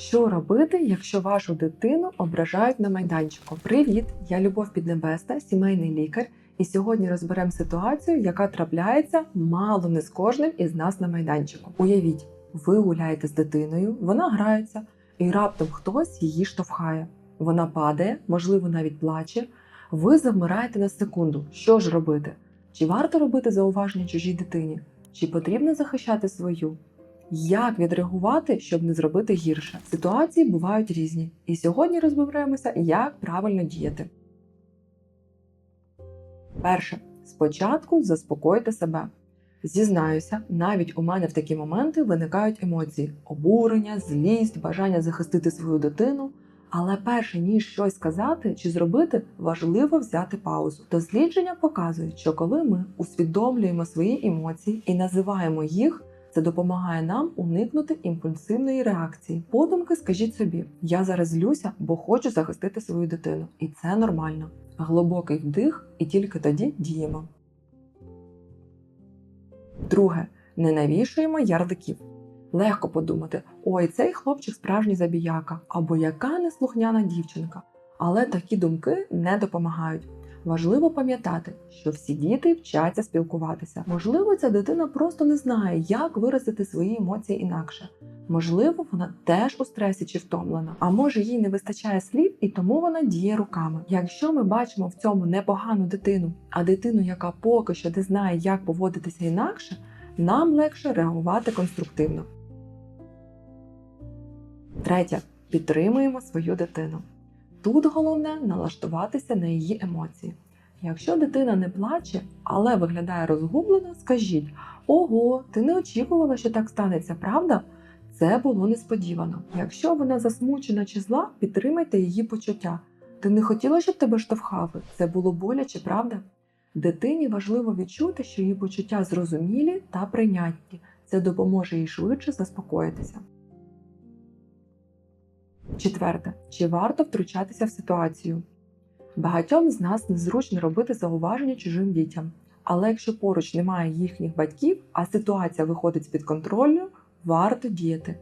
Що робити, якщо вашу дитину ображають на майданчику? Привіт! Я Любов Піднебесна, сімейний лікар, і сьогодні розберемо ситуацію, яка трапляється мало не з кожним із нас на майданчику. Уявіть, ви гуляєте з дитиною, вона грається, і раптом хтось її штовхає. Вона падає, можливо, навіть плаче. Ви завмираєте на секунду. Що ж робити? Чи варто робити зауваження чужій дитині? Чи потрібно захищати свою? Як відреагувати, щоб не зробити гірше? Ситуації бувають різні, і сьогодні розберемося, як правильно діяти. Перше, спочатку заспокойте себе. Зізнаюся, навіть у мене в такі моменти виникають емоції: обурення, злість, бажання захистити свою дитину. Але перше ніж щось сказати чи зробити, важливо взяти паузу. Дослідження показують, що коли ми усвідомлюємо свої емоції і називаємо їх, це допомагає нам уникнути імпульсивної реакції. Подумки скажіть собі: я зараз злюся, бо хочу захистити свою дитину, і це нормально. Глибокий вдих, і тільки тоді діємо. Друге, не навішуємо ярликів. Легко подумати: ой, цей хлопчик справжній забіяка, або яка неслухняна дівчинка. Але такі думки не допомагають. Важливо пам'ятати, що всі діти вчаться спілкуватися. Можливо, ця дитина просто не знає, як виразити свої емоції інакше. Можливо, вона теж у стресі чи втомлена, а може їй не вистачає слів, і тому вона діє руками. Якщо ми бачимо в цьому непогану дитину, а дитину, яка поки що не знає, як поводитися інакше, нам легше реагувати конструктивно. Третє. Підтримуємо свою дитину. Тут головне налаштуватися на її емоції. Якщо дитина не плаче, але виглядає розгублено, скажіть: Ого, ти не очікувала, що так станеться, правда? Це було несподівано. Якщо вона засмучена чи зла, підтримайте її почуття. Ти не хотіла, щоб тебе штовхали? Це було боляче, правда? Дитині важливо відчути, що її почуття зрозумілі та прийнятні. Це допоможе їй швидше заспокоїтися. Четверте, чи варто втручатися в ситуацію? Багатьом з нас незручно робити зауваження чужим дітям, але якщо поруч немає їхніх батьків, а ситуація виходить з-під контролю, варто діяти.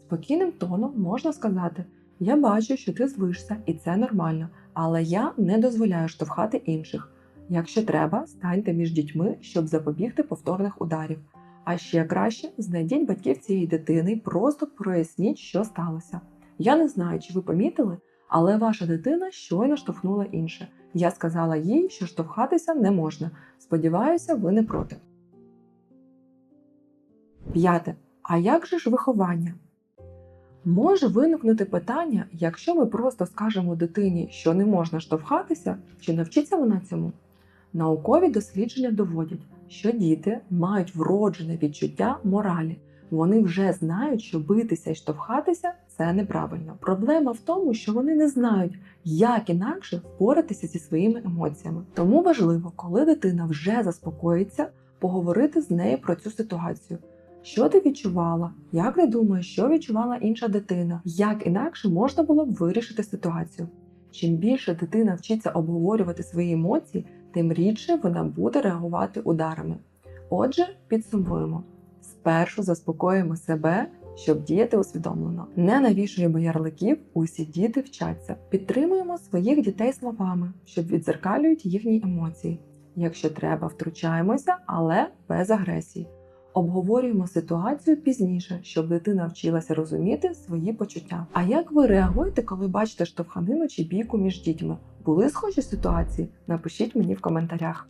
Спокійним тоном можна сказати: Я бачу, що ти злишся, і це нормально, але я не дозволяю штовхати інших. Якщо треба, станьте між дітьми, щоб запобігти повторних ударів. А ще краще знайдіть батьків цієї дитини і просто проясніть, що сталося. Я не знаю, чи ви помітили, але ваша дитина щойно штовхнула інше. Я сказала їй, що штовхатися не можна. Сподіваюся, ви не проти. П'яте. А як же ж виховання? Може виникнути питання, якщо ми просто скажемо дитині, що не можна штовхатися, чи навчиться вона цьому? Наукові дослідження доводять, що діти мають вроджене відчуття моралі. Вони вже знають, що битися і штовхатися це неправильно. Проблема в тому, що вони не знають, як інакше впоратися зі своїми емоціями. Тому важливо, коли дитина вже заспокоїться, поговорити з нею про цю ситуацію. Що ти відчувала? Як ти думаєш, що відчувала інша дитина? Як інакше можна було б вирішити ситуацію? Чим більше дитина вчиться обговорювати свої емоції, тим рідше вона буде реагувати ударами. Отже, підсумуємо: спершу заспокоїмо себе, щоб діяти усвідомлено. Не навішуємо ярликів, усі діти вчаться. Підтримуємо своїх дітей словами, щоб відзеркалюють їхні емоції. Якщо треба, втручаємося, але без агресії. Обговорюємо ситуацію пізніше, щоб дитина вчилася розуміти свої почуття. А як ви реагуєте, коли бачите штовханину чи бійку між дітьми? Були схожі ситуації? Напишіть мені в коментарях.